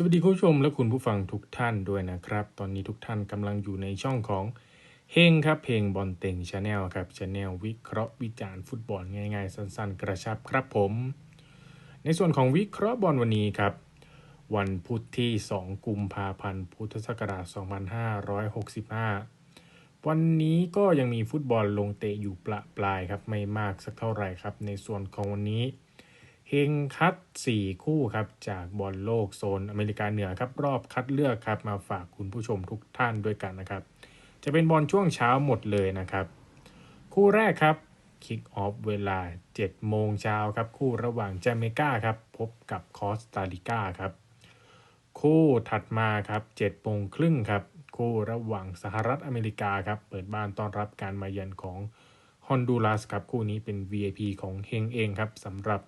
สวัสดีคุณผู้ชมและคุณผู้ฟังทุกท่านด้วยนะครับ ตอนนี้ทุกท่านกำลังอยู่ในช่องของเฮงครับเพลงบอลเต็งชาแนลครับชาแนลวิเคราะห์วิจารณ์ฟุตบอลง่ายๆ สั้น ๆ กระชับครับผม ในส่วนของวิเคราะห์บอลวันนี้ครับ วันพุธที่ 2 กุมภาพันธ์ พุทธศักราช 2565 วันนี้ก็ยังมีฟุตบอลลงเตะอยู่ประปลายครับไม่มากสักเท่าไหร่ครับ ในส่วนของวันนี้ เฮงคัด 4 คู่ครับจากบอลโลกโซนอเมริกาเหนือครับรอบคัดเลือกครับมาฝากคุณผู้ชมทุกท่านด้วยกันนะครับ จะเป็นบอลช่วงเช้าหมดเลยนะครับ คู่แรกครับคิกออฟเวลา 7 โมงเช้าครับ คู่ระหว่างจาเมกาครับพบกับคอสตาริกาครับ คู่ถัดมาครับ7โมงครึ่งครับ คู่ระหว่างสหรัฐอเมริกาครับ เปิดบ้านต้อนรับการมาเยือนของฮอนดูรัสครับ คู่นี้เป็น VIP ของเฮงเองครับสำหรับ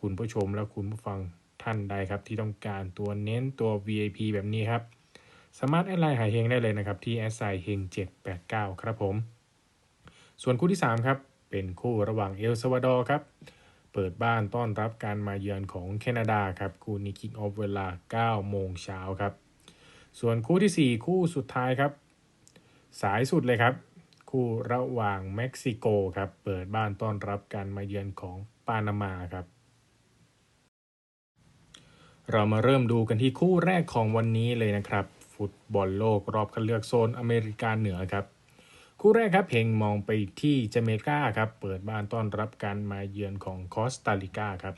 คุณผู้ชมและคุณผู้ฟังท่านใดครับ ที่ต้องการตัวเน้นตัว VIP แบบนี้ครับ สามารถแอดไลน์หายเฮงได้เลยนะครับ ที่แอดไซเฮง789 ครับผม ส่วนคู่ที่ 3 ครับ เป็นคู่ระหว่างเอลซาวาดอร์ครับ เปิดบ้านต้อนรับการมาเยือนของแคนาดาครับ คู่นี้คิกออฟเวลา 9 โมงเช้าครับ ส่วนคู่ทีสี่ 4 คู่สุดท้ายครับ สายสุดเลยครับ คู่ระหว่างเม็กซิโกครับ เปิดบ้านต้อนรับการมาเยือนของปานามาครับ เรามาเริ่มดูกันที่คู่แรกของวันนี้เลยนะครับ ฟุตบอลโลกรอบคัดเลือกโซนอเมริกาเหนือครับ คู่แรกครับเพงมองไปที่จเมกาครับ เปิดบ้านต้อนรับการมาเยือนของคอสตาริกาครับ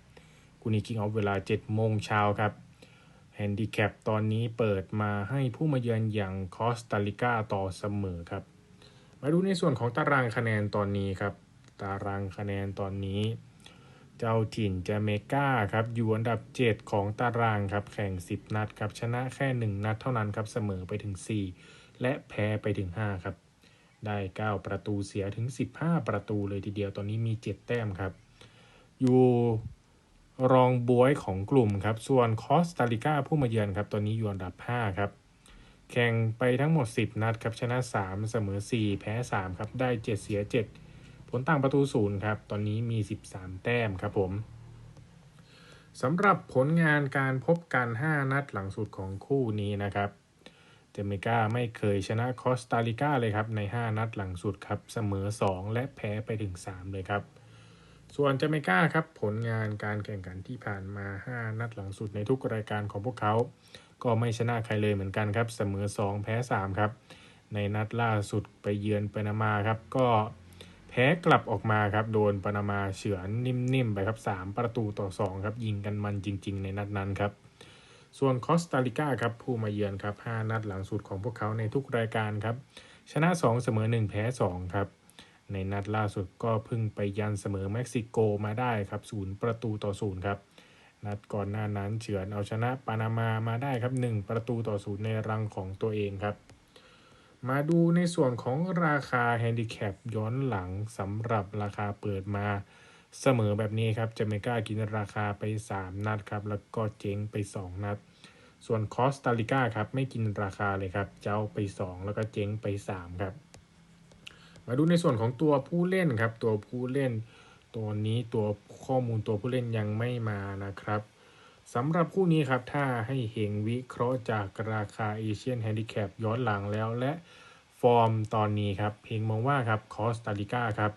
คู่นี้คิงออฟเวลา7โมงเช้าครับแฮนดิแคปตอนนี้เปิดมาให้ผู้มาเยือนอย่างคอสตาริกาต่อเสมอครับ มาดูในส่วนของตารางคะแนนตอนนี้ครับ ตารางคะแนนตอนนี้ เจ้าถิ่นจาเมกาครับอยู่อันดับ 7 ของตารางครับแข่ง 10 นัดครับชนะแค่ 1 นัดเท่านั้นครับเสมอไปถึง 4 และแพ้ไปถึง 5 ครับ ได้ 9 ประตูเสียถึง 15 ประตูเลยทีเดียวตอนนี้มี 7 แต้มครับ อยู่รองบวยของกลุ่มครับ ส่วนคอสตาริกาผู้มาเยือนครับตอนนี้อยู่อันดับ 5 ครับ แข่งไปทั้งหมด 10 นัดครับชนะ 3 เสมอ 4 แพ้ 3 ครับได้ 7 เสีย 7 ผลต่างประตูศูนย์ครับ ตอนนี้มี 13 แต้มครับผมสำหรับผลงานการพบกัน 5 นัดหลังสุดของคู่นี้นะครับเจเมกาไม่เคยชนะคอสตาริกาเลยครับ ใน 5 นัดหลังสุดครับ เสมอ 2 และแพ้ไปถึง 3 เลยครับ ส่วนเจเมกาครับ ผลงานการแข่งขันที่ผ่านมา 5 นัดหลังสุดในทุกรายการของพวกเขา ก็ไม่ชนะใครเลยเหมือนกันครับ เสมอ 2 แพ้ 3 ครับ ในนัดล่าสุดไปเยือนปานามาครับ ก็ แพ้กลับออกมาครับ โดนปานามาเฉือนนิ่มๆไปครับ 3 ประตูต่อ 2 ครับ ยิงกันมันจริง ๆ ในนัดนั้นครับ ส่วนคอสตาริกาครับ ผู้มาเยือนครับ 5 นัดหลังสุดของพวกเขาในทุกรายการครับ ชนะ 2 เสมอ 1 แพ้ 2 ครับ ในนัดล่าสุดก็พิ่งไปยันเสมอเม็กซิโกมาได้ครับ0ประตูต่อ0ครับ นัดก่อนหน้านั้นเฉือนเอาชนะปานามามาได้ครับ 1 ประตูต่อ0ในรังของตัวเองครับ มาดูในส่วนของราคาแฮนดิแคปย้อนหลังสำหรับราคาเปิดมาเสมอแบบนี้ครับจะไม่กล้ากินราคาไป 3 นัดครับ แล้วก็เจ๊งไป 2 นัด ส่วนคอสตาริกาครับ ไม่กินราคาเลยครับ เจ้าไป 2 แล้วก็เจ๊งไป 3 ครับ มาดูในส่วนของตัวผู้เล่นครับ ตัวผู้เล่นตัวนี้ตัวข้อมูลตัวผู้เล่นยังไม่มานะครับ สำหรับคู่นี้ครับ ถ้าให้เฮงวิเคราะห์จากราคาเอเชียนแฮนดิแคปย้อนหลังแล้วและฟอร์มตอนนี้ครับเฮงมองว่าครับคอสตาริกาครับ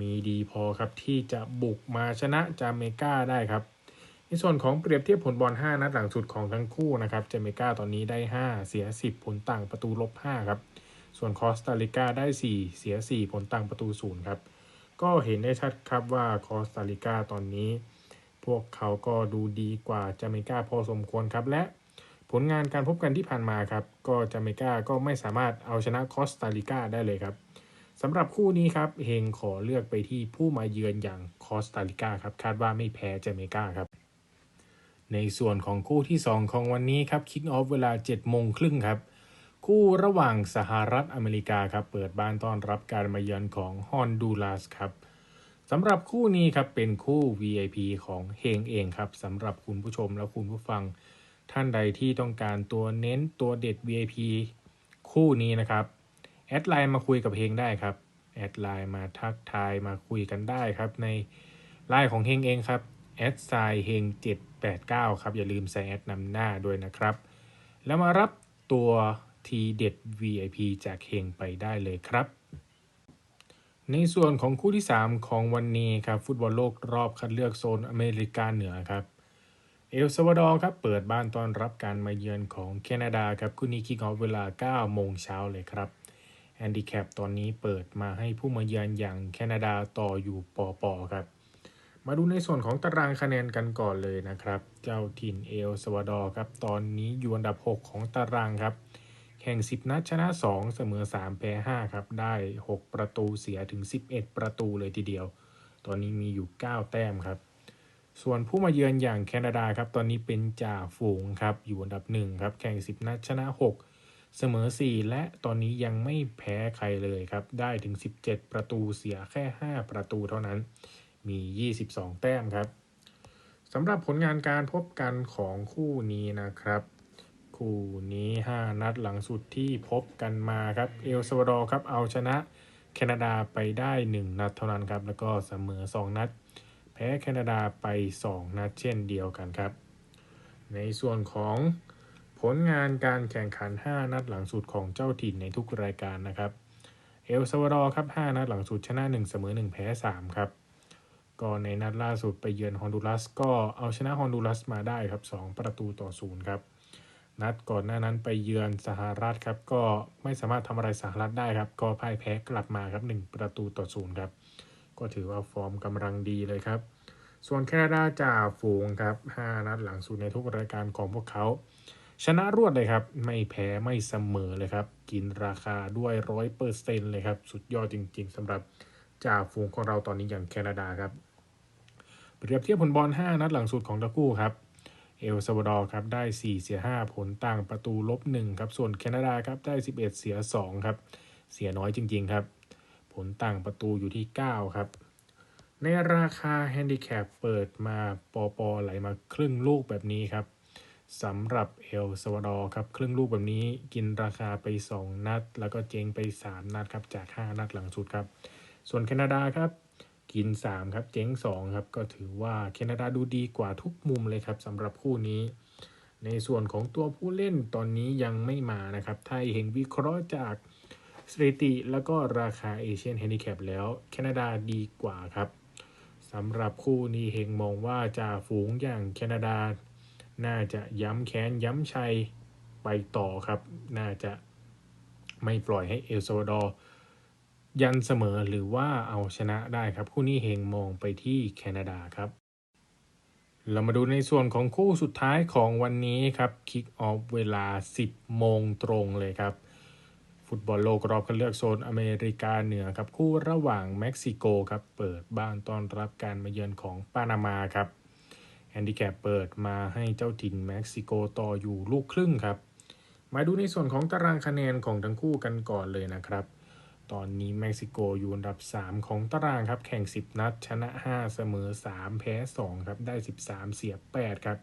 มีดีพอครับที่จะบุกมาชนะจาเมกาได้ครับ ในส่วนของเปรียบเทียบผลบอล 5 นัดหลังสุดของทั้งคู่นะครับจาเมกาตอนนี้ได้ 5 เสีย 10 ผลต่างประตูลบ5ครับส่วนคอสตาริกาได้ 4 เสีย 4 ผลต่างประตู0ครับก็เห็นได้ชัดครับว่าคอสตาริกาตอนนี้ พวกเขาก็ดูดีกว่าจาเมกาพอสมควรครับ และผลงานการพบกันที่ผ่านมาครับ ก็จาเมกาก็ไม่สามารถเอาชนะคอสตาริกาได้เลยครับสำหรับคู่นี้ครับเฮงขอเลือกไปที่ผู้มาเยือนอย่างคอสตาริกาครับ คาดว่าไม่แพ้จาเมกาครับ ในส่วนของคู่ที่ 2 ของวันนี้ครับคิกออฟเวลา7โมงครึ่งครับคู่ระหว่างสหรัฐอเมริกาครับ เปิดบ้านต้อนรับการมาเยือนของฮอนดูรัสครับ สำหรับคู่นี้ครับเป็นคู่ VIP ของเฮงเองครับสำหรับคุณผู้ชมและคุณผู้ฟังท่านใดที่ต้องการตัวเน้นตัวเด็ด VIP คู่นี้นะครับแอดไลน์มาคุยกับเฮงได้ครับแอดไลน์มาทักทายมาคุยกันได้ครับ ในไลน์ของเฮงเองครับแอดไซเฮง789ครับอย่าลืมใส่แอดนำหน้าด้วยนะครับ แล้วมารับตัวทีเด็ด VIP จากเฮงไปได้เลยครับ ในส่วนของคู่ที่ 3 ของวันนี้ครับฟุตบอลโลกรอบคัดเลือกโซนอเมริกาเหนือครับ เอลซาวาดอร์ครับเปิดบ้านต้อนรับการมาเยือนของแคนาดาครับคู่นี้คิกออฟเวลา 9 โมงเช้าเลยครับแฮนดิแคปตอนนี้เปิดมาให้ผู้มาเยือนอย่างแคนาดาต่ออยู่ปอปอครับ มาดูในส่วนของตารางคะแนนกันก่อนเลยนะครับ เจ้าถิ่นเอลซาวาดอร์ครับตอนนี้อยู่อันดับ 6 ของตารางครับ แข่ง 10 นัดชนะ 2 เสมอ 3 แพ้ 5 ครับ ได้ 6 ประตูเสียถึง 11 ประตูเลยทีเดียว ตอนนี้มีอยู่ 9 แต้มครับ ส่วนผู้มาเยือนอย่างแคนาดาครับ ตอนนี้เป็นจ่าฝูงครับ อยู่อันดับ 1 ครับ แข่ง 10 นัดชนะ 6 เสมอ 4 และตอนนี้ยังไม่แพ้ใครเลยครับ ได้ถึง 17 ประตูเสียแค่ 5 ประตูเท่านั้น มี 22 แต้มครับสำหรับผลงานการพบกันของคู่นี้นะครับ คู่นี้ 5 นัดหลังสุดที่พบกันมาครับเอลซาวาดอร์ครับเอาชนะแคนาดาไปได้ 1 นัดเท่านั้นครับ แล้วก็เสมอ 2 นัด แพ้แคนาดาไป 2 นัดเช่นเดียวกันครับ ในส่วนของผลงานการแข่งขัน 5 นัดหลังสุดของเจ้าถิ่นในทุกรายการนะครับเอลซาวาดอร์ครับ 5 นัดหลังสุดชนะ 1 เสมอ 1 แพ้ 3 ครับก็ในนัดล่าสุดไปเยือนฮอนดูรัสก็เอาชนะฮอนดูรัสมาได้ครับ 2 ประตูต่อ 0 ครับ นัดก่อนหน้านั้นไปเยือนสหรัฐครับ ก็ไม่สามารถทำอะไรสหรัฐได้ครับ ก็พ่ายแพ้กลับมาครับ 1 ประตูต่อ0ครับ ก็ถือว่าฟอร์มกำลังดีเลยครับ ส่วนแคนาดาจ่าฝูงครับ 5 นัดหลังสุดในทุกรายการของพวกเขาชนะรวดเลยครับ ไม่แพ้ไม่เสมอเลยครับ กินราคาด้วยร้อยเปอร์เซ็นต์เลยครับ สุดยอดจริง ๆสำหรับจ่าฝูงของเราตอนนี้อย่างแคนาดาครับเปรียบเทียบผลบอล 5 นัดหลังสุดของตะกู้ครับ เอลซาวาดอร์ครับได้ 4 เสีย 5 ผลต่างประตูลบ1ครับส่วนแคนาดาครับได้ 11 เสีย 2 ครับ เสียน้อยจริง ๆ ครับ ผลต่างประตูอยู่ที่ 9 ครับ ในราคาแฮนดิแคปเปิดมาปอปอไหลมาครึ่งลูกแบบนี้ครับสำหรับเอลซาวาดอร์ครับครึ่งลูกแบบนี้กินราคาไป 2 นัด แล้วก็เจ๊งไป 3 นัดครับจาก 5 นัดหลังสุดครับ ส่วนแคนาดาครับ กิน 3 ครับ เจ๊ง 2 ครับ ก็ถือว่าแคนาดาดูดีกว่าทุกมุมเลยครับสำหรับคู่นี้ ในส่วนของตัวผู้เล่นตอนนี้ยังไม่มานะครับ ถ้าเห็นวิเคราะห์จากสถิติ แล้วก็ราคาเอเชียนแฮนดิแคปแล้วแคนาดาดีกว่าครับสำหรับคู่นี้เฮงมองว่าจ่าฝูงอย่างแคนาดา น่าจะย้ำแค้นย้ำชัยไปต่อครับ น่าจะไม่ปล่อยให้เอลซาวาดอร์ ยันเสมอหรือว่าเอาชนะได้ครับ คู่นี้เฮงมองไปที่แคนาดาครับ เรามาดูในส่วนของคู่สุดท้ายของวันนี้ครับคิกออฟเวลา 10 โมงตรงเลยครับ ฟุตบอลโลกรอบคัดเลือกโซนอเมริกาเหนือครับ คู่ระหว่างเม็กซิโกครับ เปิดบ้านต้อนรับการมาเยือนของปานามาครับแฮนดิแคปเปิดมาให้เจ้าถิ่นเม็กซิโกต่ออยู่ลูกครึ่งครับ มาดูในส่วนของตารางคะแนนของทั้งคู่กันก่อนเลยนะครับ ตอนนี้เม็กซิโกอยู่อันดับ 3 ของตารางครับ แข่ง 10 นัด ชนะ 5 เสมอ 3 แพ้ 2 ครับ ได้ 13 เสีย 8 ครับ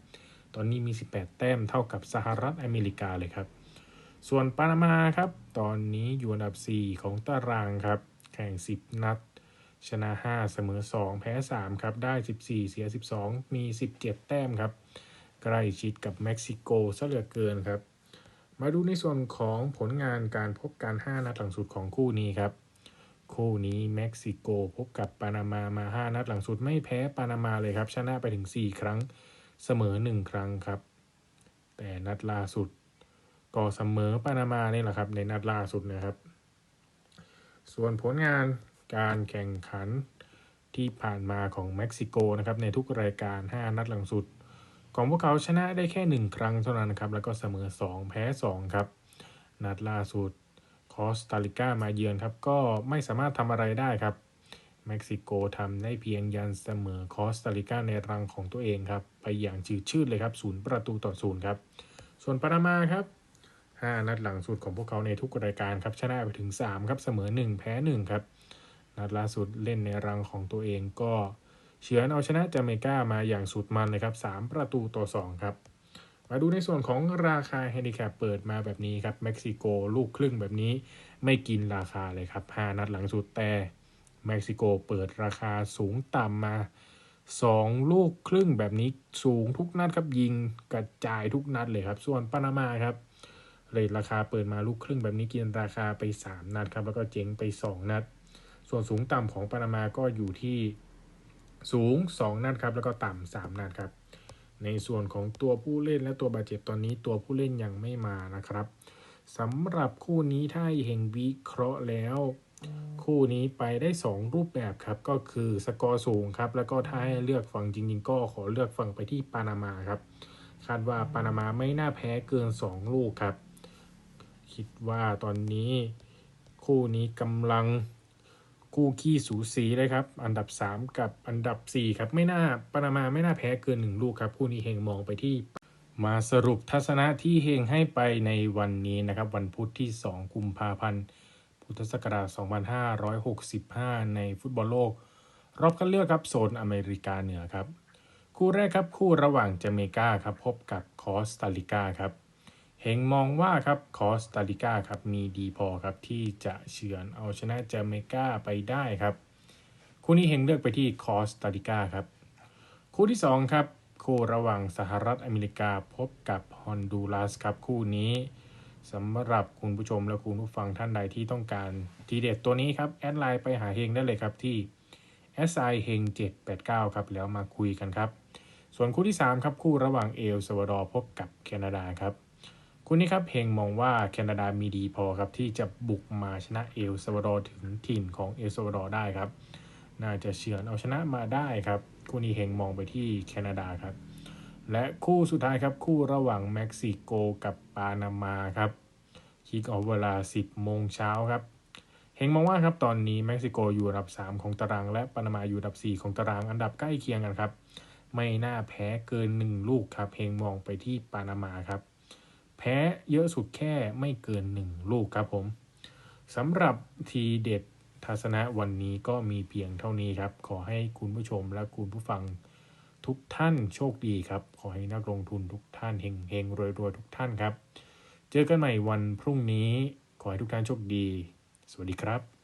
ตอนนี้มี 18 แต้มเท่ากับสหรัฐอเมริกาเลยครับ ส่วนปานามาครับ ตอนนี้อยู่อันดับ 4 ของตารางครับ แข่ง 10 นัด ชนะ 5 เสมอ 2 แพ้ 3 ครับ ได้ 14 เสีย 12 มี 17 แต้มครับ ใกล้ชิดกับเม็กซิโกซะเหลือเกินครับ มาดูในส่วนของผลงานการพบกัน 5 นัดหลังสุดของคู่นี้ครับ คู่นี้เม็กซิโกพบกับปานามามา 5 นัดหลังสุดไม่แพ้ปานามาเลยครับ ชนะไปถึง 4 ครั้งเสมอ 1 ครั้งครับ แต่นัดล่าสุดก็เสมอปานามานี่แหละครับ ในนัดล่าสุดนะครับ ส่วนผลงานการแข่งขันที่ผ่านมาของเม็กซิโกนะครับในทุกรายการ 5 นัดหลังสุด ของพวกเขาชนะได้แค่ 1 ครั้งเท่านั้นครับ แล้วก็เสมอ 2 แพ้ 2 ครับ นัดล่าสุดคอสตาริกามาเยือนครับ ก็ไม่สามารถทำอะไรได้ครับ เม็กซิโกทำได้เพียงยันเสมอคอสตาริกาในรังของตัวเองครับ ไปอย่างจืดชืดเลยครับศูนย์ประตูต่อศูนย์ครับ ส่วนปานามาครับ 5 นัดหลังสุดของพวกเขาในทุกรายการครับ ชนะไปถึง 3 ครับ เสมอ 1 แพ้ 1 ครับ นัดล่าสุดเล่นในรังของตัวเองก็ เฉือนเอาชนะจาเมกามาอย่างสุดมันเลยครับ 3 ประตูต่อ 2 ครับ มาดูในส่วนของราคาแฮนดิแคปเปิดมาแบบนี้ครับ เม็กซิโกลูกครึ่งแบบนี้ไม่กินราคาเลยครับ 5 นัดหลังสุดแต่เม็กซิโกเปิดราคาสูงต่ำมาสองลูกครึ่งแบบนี้สูงทุกนัดครับยิงกระจายทุกนัดเลยครับ ส่วนปานามาครับเรทราคาเปิดมาลูกครึ่งแบบนี้กินราคาไป 3 นัดครับแล้วก็เจ๊งไป 2 นัด ส่วนสูงต่ำของปานามาก็อยู่ที่ สูง 2 นัดครับ แล้วก็ต่ำ3นัดครับ ในส่วนของตัวผู้เล่นและตัวบาดเจ็บตอนนี้ตัวผู้เล่นยังไม่มานะครับสำหรับคู่นี้ถ้าเฮงวิเคราะห์แล้ว คู่นี้ไปได้ 2 รูปแบบครับก็คือสกอร์สูงครับ แล้วก็ถ้าให้เลือกฝั่งจริง ๆ ก็ขอเลือกฝั่งไปที่ปานามาครับ คาดว่าปานามาไม่น่าแพ้เกิน 2 ลูกครับ คิดว่าตอนนี้คู่นี้กำลัง คู่ขี้สูสีเลยครับ อันดับ 3 กับอันดับ 4 ครับ ไม่น่าปานามาไม่น่าแพ้เกิน 1 ลูกครับ คู่นี้เฮงมองไปที่ มาสรุปทัศนะที่เฮงให้ไปในวันนี้นะครับ วันพุธที่ 2 กุมภาพันธ์ พุทธศักราช 2565 ในฟุตบอลโลก รอบคัดเลือกครับโซนอเมริกาเหนือครับ คู่แรกครับคู่ระหว่างจาเมกาครับพบกับคอสตาริกาครับ ฮงมองว่าครับคอสตาริกาครับมีดีพอครับที่จะเฉือนเอาชนะจาเมกาไปได้ครับ คู่นี้เฮงเลือกไปที่คอสตาริกาครับ คู่ที่ 2 ครับ คู่ระหว่างสหรัฐอเมริกาพบกับฮอนดูรัสครับ คู่นี้สำหรับคุณผู้ชมและคุณผู้ฟังท่านใดที่ต้องการทีเด็ดตัวนี้ครับ แอดไลน์ไปหาเฮงได้เลยครับที่ si เฮง789 ครับ แล้วมาคุยกันครับ ส่วนคู่ที่ 3 ครับ คู่ระหว่างเอลซาวดอร์พบกับแคนาดาครับ คู่นี้ครับเฮงมองว่าแคนาดามีดีพอครับที่จะบุกมาชนะเอลซาวาดอร์ถึงถิ่นของเอลซาวาดอร์ได้ครับ น่าจะเฉือนเอาชนะมาได้ครับคู่นี้เฮงมองไปที่แคนาดาครับ และคู่สุดท้ายครับคู่ระหว่างเม็กซิโกกับปานามาครับคิกออฟเวลา 10 โมงเช้าครับเฮงมองว่าครับตอนนี้เม็กซิโกอยู่อันดับ 3 ของตาราง และปานามาอยู่อันดับ 4 ของตารางอันดับใกล้เคียงกันครับ ไม่น่าแพ้เกิน 1 ลูกครับเฮงมองไปที่ปานามาครับ แพ้เยอะสุดแค่ไม่เกิน 1 ลูกครับผมสำหรับทีเด็ดทัศนะวันนี้ก็มีเพียงเท่านี้ครับ ขอให้คุณผู้ชมและคุณผู้ฟังทุกท่านโชคดีครับ ขอให้นักลงทุนทุกท่านเฮงเฮงรวยรวยทุกท่านครับ เจอกันใหม่วันพรุ่งนี้ ขอให้ทุกท่านโชคดี สวัสดีครับ